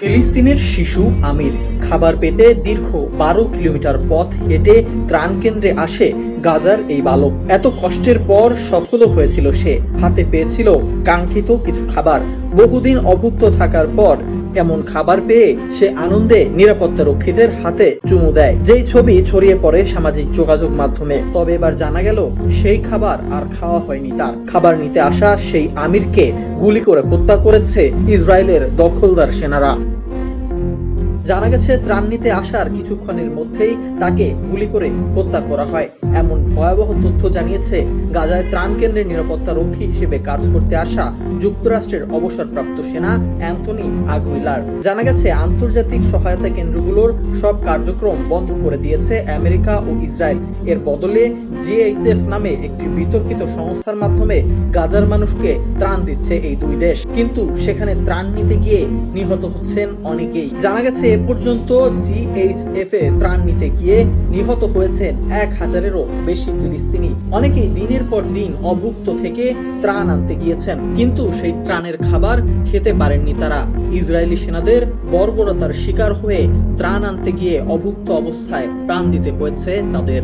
ফিলিস্তিনের শিশু আমির। খাবার পেতে দীর্ঘ বারো কিলোমিটার পথ হেঁটে ত্রাণ কেন্দ্রে আসে গাজার এই বালক। এত কষ্টের পর সফল হয়েছিল সে। হাতে পেয়েছিল কাঙ্ক্ষিত কিছু খাবার। বহুদিন অভুক্ত থাকার পর এমন খাবার পেয়ে সে আনন্দে নিরাপত্তা রক্ষীদের হাতে চুমু দেয়। যেই ছবি ছড়িয়ে পড়ে সামাজিক যোগাযোগ মাধ্যমে। তবে এবার জানা গেল, সেই খাবার আর খাওয়া হয়নি তার। খাবার নিতে আসা সেই আমিরকে গুলি করে হত্যা করেছে ইসরায়েলের দখলদার সেনারা। জানা গেছে ত্রাণ নিতে আসার কিছুক্ষণের মধ্যেই তাকে গুলি করে হত্যা করা হয়। এমন ভয়াবহ তথ্য জানিয়েছে গাজায় ত্রাণ কেন্দ্রের নিরাপত্তা রক্ষী হিসেবে কাজ করতে আসা যুক্তরাষ্ট্রের অবসরপ্রাপ্ত সেনা অ্যান্থনি আগুইলার। জানা গেছে, আন্তর্জাতিক সহায়তা কেন্দ্রগুলোর সব কার্যক্রম বন্ধ করে দিয়েছে আমেরিকা ও ইসরায়েল। এর বদলে জিএইচএফ নামে একটি বিতর্কিত সংস্থার মাধ্যমে গাজার মানুষকে ত্রাণ দিচ্ছে এই দুই দেশ। কিন্তু সেখানে ত্রাণ নিতে গিয়ে নিহত হচ্ছেন অনেকেই। জানা গেছে, এ পর্যন্ত জিএইচএফ এ ত্রাণ নিতে গিয়ে নিহত হয়েছেন এক হাজারেরও বেশি ফিলিস্তিনি অনেকেই দিনের পর দিন অভুক্ত থেকে ত্রাণ আনতে গিয়েছেন। কিন্তু সেই ত্রাণের খাবার খেতে পারেননি তারা। ইসরায়েলি সেনাদের বর্বরতার শিকার হয়ে ত্রাণ আনতে গিয়ে অভুক্ত অবস্থায় প্রাণ দিতে হয়েছে তাদের।